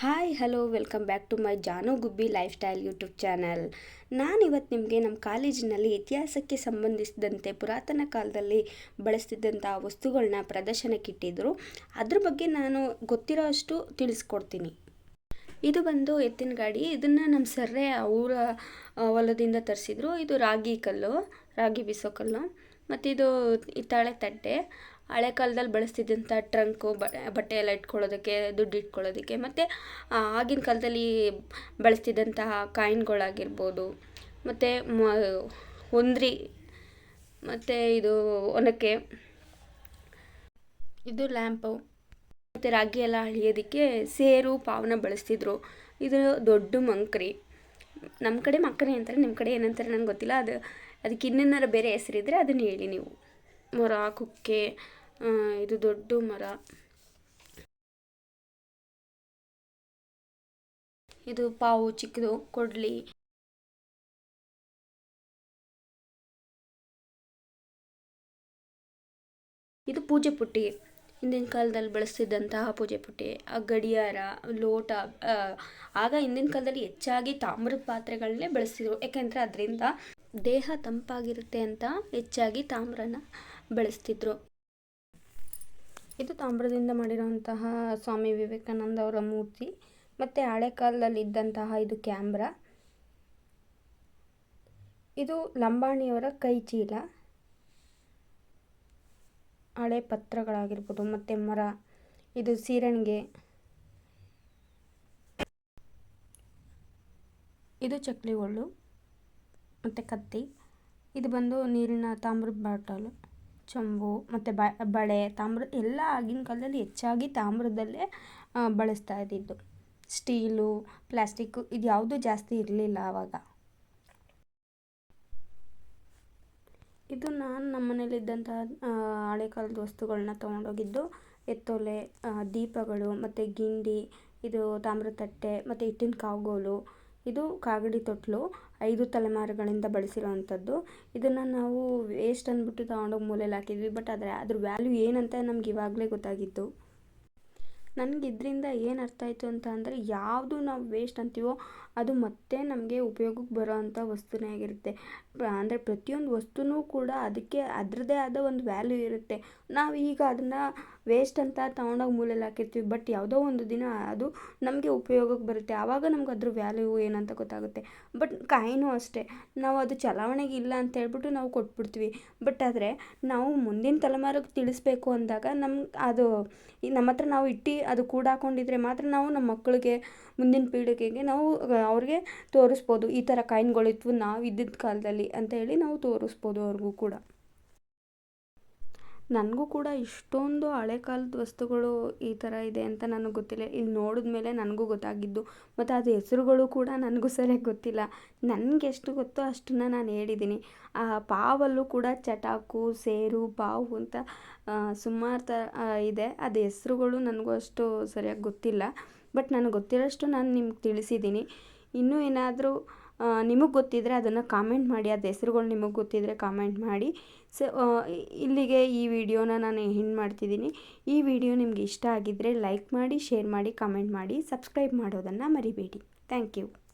Hi, hello, welcome back to my Janu Gubbi lifestyle YouTube channel. ನಾನಿವತ್ತು ನಿಮಗೆ ನಮ್ಮ ಕಾಲೇಜಿನಲ್ಲಿ ಇತಿಹಾಸಕ್ಕೆ ಸಂಬಂಧಿಸಿದಂತೆ ಪುರಾತನ ಕಾಲದಲ್ಲಿ ಬಳಸ್ತಿದ್ದಂಥ ವಸ್ತುಗಳನ್ನ ಪ್ರದರ್ಶನಕ್ಕಿಟ್ಟಿದ್ದರು ಅದ್ರ ಬಗ್ಗೆ ನಾನು ಗೊತ್ತಿರೋ ಅಷ್ಟು ತಿಳಿಸ್ಕೊಡ್ತೀನಿ. ಇದು ಬಂದು ಎತ್ತಿನ ಗಾಡಿ. ಇದನ್ನು ನಮ್ಮ ಸರ್ರೆ ಅವರ ಹೊಲದಿಂದ ತರಿಸಿದ್ರು. ಇದು ರಾಗಿ ಕಲ್ಲು, ರಾಗಿ ಬಿಸೋ ಕಲ್ಲು. ಮತ್ತು ಇದು ಹಿತ್ತಾಳೆ ತಟ್ಟೆ. ಹಳೆ ಕಾಲದಲ್ಲಿ ಬಳಸ್ತಿದ್ದಂಥ ಟ್ರಂಕು ಬಟ್ಟೆ ಎಲ್ಲ ಇಟ್ಕೊಳ್ಳೋದಕ್ಕೆ, ದುಡ್ಡು ಇಟ್ಕೊಳ್ಳೋದಕ್ಕೆ ಮತ್ತು ಆಗಿನ ಕಾಲದಲ್ಲಿ ಬಳಸ್ತಿದ್ದಂತಹ ಕಾಯಿನ್ಗಳಾಗಿರ್ಬೋದು, ಮತ್ತು ಮ, ಹೊಂದ್ರಿ, ಮತ್ತು ಇದು ಒನಕೆ, ಇದು ಲ್ಯಾಂಪು, ಮತ್ತು ರಾಗಿ ಎಲ್ಲ ಅಳಿಯೋದಕ್ಕೆ ಸೇರು, ಪಾವನ ಬಳಸ್ತಿದ್ರು. ಇದು ದೊಡ್ಡ ಮಂಕ್ರಿ. ನಮ್ಮ ಕಡೆ ಮಕ್ಕನೆ ಅಂತಾರೆ ನಿಮ್ಮ ಕಡೆ ಏನಂತಾರೆ ನಂಗೆ ಗೊತ್ತಿಲ್ಲ. ಅದು, ಅದಕ್ಕೆ ಇನ್ನೇನಾರು ಬೇರೆ ಹೆಸರಿದ್ರೆ ಅದನ್ನು ಹೇಳಿ ನೀವು. ಮೊರ, ಕುಕ್ಕೆ ಇದು ದೊಡ್ಡ ಮರ. ಇದು ಪಾವು, ಚಿಕ್ಕದು, ಕೊಡ್ಲಿ. ಇದು ಪೂಜೆ ಪುಟ್ಟಿ. ಹಿಂದಿನ ಕಾಲದಲ್ಲಿ ಬಳಸ್ತಿದ್ದಂತಹ ಪೂಜೆ ಪುಟ್ಟಿ. ಗಡಿಯಾರ, ಲೋಟ ಆಗ ಹಿಂದಿನ ಕಾಲದಲ್ಲಿ ಹೆಚ್ಚಾಗಿ ತಾಮ್ರದ ಪಾತ್ರೆಗಳನ್ನೇ ಬಳಸ್ತಿದ್ರು ಯಾಕೆಂದರೆ ಅದರಿಂದ ದೇಹ ತಂಪಾಗಿರುತ್ತೆ ಅಂತ ಹೆಚ್ಚಾಗಿ ತಾಮ್ರನ ಬಳಸ್ತಿದ್ರು. ಇದು ತಾಮ್ರದಿಂದ ಮಾಡಿರುವಂತಹ ಸ್ವಾಮಿ ವಿವೇಕಾನಂದ ಅವರ ಮೂರ್ತಿ. ಮತ್ತು ಹಳೆ ಕಾಲದಲ್ಲಿ ಇದ್ದಂತಹ ಇದು ಕ್ಯಾಮ್ರಾ. ಇದು ಲಂಬಾಣಿಯವರ ಕೈ ಚೀಲ. ಹಳೆ ಪತ್ರಗಳಾಗಿರ್ಬೋದು, ಮತ್ತು ಮರ, ಇದು ಸೀರಣಿಗೆ. ಇದು ಚಕ್ಲಿಗಳು ಒಳ್ಳು ಮತ್ತು ಕತ್ತಿ. ಇದು ಬಂದು ನೀರಿನ ತಾಮ್ರದ ಬಾಟಲು. ಚೊಂಬು, ಮತ್ತು ಬಳೆ, ತಾಮ್ರ, ಎಲ್ಲ ಆಗಿನ ಕಾಲದಲ್ಲಿ ಹೆಚ್ಚಾಗಿ ತಾಮ್ರದಲ್ಲೇ ಬಳಸ್ತಾ ಇದ್ದಿದ್ದು. ಸ್ಟೀಲು, ಪ್ಲಾಸ್ಟಿಕ್ಕು ಇದು ಯಾವುದೂ ಜಾಸ್ತಿ ಇರಲಿಲ್ಲ ಆವಾಗ ಇದು ನಾನು ನಮ್ಮ ಮನೇಲಿದ್ದಂತಹ ಹಳೆ ಕಾಲದ ವಸ್ತುಗಳನ್ನ ತೊಗೊಂಡೋಗಿದ್ದು, ಎತ್ತೊಲೆ ದೀಪಗಳು, ಮತ್ತು ಗಿಂಡಿ, ಇದು ತಾಮ್ರದ ತಟ್ಟೆ ಮತ್ತು ಹಿಟ್ಟಿನ ಕಾವುಗೋಲು ಇದು ಕಾಗಡಿ ತೊಟ್ಲು, ಐದು ತಲೆಮಾರುಗಳಿಂದ ಬಳಸಿರುವಂಥದ್ದು. ಇದನ್ನು ನಾವು ವೇಸ್ಟ್ ಅಂದ್ಬಿಟ್ಟು ತಗೊಂಡೋಗಿ ಮೂಲೆಯಲ್ಲಿ ಹಾಕಿದ್ವಿ ಬಟ್ ಆದರೆ ಅದ್ರ ವ್ಯಾಲ್ಯೂ ಏನಂತ ನಮ್ಗೆ ಇವಾಗಲೇ ಗೊತ್ತಾಗಿತ್ತು. ನನಗೆ ಇದರಿಂದ ಏನು ಅರ್ಥ ಆಯಿತು ಅಂತ ಅಂದರೆ ಯಾವುದು ನಾವು ವೇಸ್ಟ್ ಅಂತೀವೋ ಅದು ಮತ್ತೆ ನಮಗೆ ಉಪಯೋಗಕ್ಕೆ ಬರೋ ಅಂಥ ವಸ್ತುನೇ ಆಗಿರುತ್ತೆ. ಅಂದರೆ ಪ್ರತಿಯೊಂದು ವಸ್ತುನೂ ಕೂಡ ಅದಕ್ಕೆ ಅದರದ್ದೇ ಆದ ಒಂದು ವ್ಯಾಲ್ಯೂ ಇರುತ್ತೆ. ನಾವು ಈಗ ಅದನ್ನು ವೇಸ್ಟ್ ಅಂತ ತಗೊಂಡೋಗಿ ಮೂಲೆಯಲ್ಲಿ ಹಾಕಿರ್ತೀವಿ. ಬಟ್ ಯಾವುದೋ ಒಂದು ದಿನ ಅದು ನಮಗೆ ಉಪಯೋಗಕ್ಕೆ ಬರುತ್ತೆ. ಆವಾಗ ನಮ್ಗೆ ಅದ್ರ ವ್ಯಾಲ್ಯೂ ಏನಂತ ಗೊತ್ತಾಗುತ್ತೆ. ಬಟ್ ಕಾಯಿನೂ ಅಷ್ಟೇ. ನಾವು ಅದು ಚಲಾವಣೆಗೆ ಇಲ್ಲ ಅಂತ ಹೇಳ್ಬಿಟ್ಟು ನಾವು ಕೊಟ್ಬಿಡ್ತೀವಿ. ಬಟ್ ಆದರೆ ನಾವು ಮುಂದಿನ ತಲೆಮಾರಿಗೆ ತಿಳಿಸ್ಬೇಕು ಅಂದಾಗ ನಮ್ಗೆ ಅದು ನಮ್ಮ ಹತ್ರ ನಾವು ಇಟ್ಟು ಅದು ಕೂಡಾಕೊಂಡಿದ್ರೆ ಮಾತ್ರ ನಾವು ನಮ್ಮ ಮಕ್ಕಳಿಗೆ ಮುಂದಿನ ಪೀಳಿಗೆಗೆ ನಾವು ಅವ್ರಿಗೆ ತೋರಿಸ್ಬೋದು. ಈ ಥರ ಕಾಯಿನ್ಗಳಿತ್ತು ನಾವು ಇದ್ದಿದ್ದ ಕಾಲದಲ್ಲಿ ಅಂತ ಹೇಳಿ ನಾವು ತೋರಿಸ್ಬೋದು ಅವ್ರಿಗೂ ಕೂಡ. ನನಗೂ ಕೂಡ ಇಷ್ಟೊಂದು ಹಳೆ ಕಾಲದ ವಸ್ತುಗಳು ಈ ಥರ ಇದೆ ಅಂತ ನನಗೆ ಗೊತ್ತಿಲ್ಲ. ಇಲ್ಲಿ ನೋಡಿದ ಮೇಲೆ ನನಗೂ ಗೊತ್ತಾಗಿದ್ದು, ಮತ್ತು ಅದು ಹೆಸ್ರುಗಳು ಕೂಡ ನನಗೂ ಸರಿಯಾಗಿ ಗೊತ್ತಿಲ್ಲ. ನನಗೆ ಎಷ್ಟು ಗೊತ್ತೋ ಅಷ್ಟನ್ನ ನಾನು ಹೇಳಿದ್ದೀನಿ ಆ ಪಾವಲ್ಲೂ ಕೂಡ ಚಟಾಕು, ಸೇರು ಪಾವು ಅಂತ ಸುಮಾರು ಥರ ಇದೆ. ಅದು ಹೆಸ್ರುಗಳು ನನಗೂ ಅಷ್ಟು ಸರಿಯಾಗಿ ಗೊತ್ತಿಲ್ಲ. ಬಟ್ ನನಗೆ ಗೊತ್ತಿರೋಷ್ಟು ನಾನು ನಿಮ್ಗೆ ತಿಳಿಸಿದ್ದೀನಿ ಇನ್ನೂ ಏನಾದರೂ ನಿಮಗೆ ಗೊತ್ತಿದ್ದರೆ ಅದನ್ನು ಕಾಮೆಂಟ್ ಮಾಡಿ, ಅದು ಹೆಸ್ರುಗಳು ನಿಮಗೆ ಗೊತ್ತಿದ್ದರೆ ಕಾಮೆಂಟ್ ಮಾಡಿ. ಸೊ ಇಲ್ಲಿಗೆ ಈ ವಿಡಿಯೋನ ನಾನು ಎಂಡ್ ಮಾಡ್ತಿದ್ದೀನಿ. ಈ ವಿಡಿಯೋ ನಿಮಗೆ ಇಷ್ಟ ಆಗಿದ್ದರೆ ಲೈಕ್ ಮಾಡಿ ಶೇರ್ ಮಾಡಿ ಕಾಮೆಂಟ್ ಮಾಡಿ ಸಬ್ಸ್ಕ್ರೈಬ್ ಮಾಡೋದನ್ನು ಮರಿಬೇಡಿ. Thank you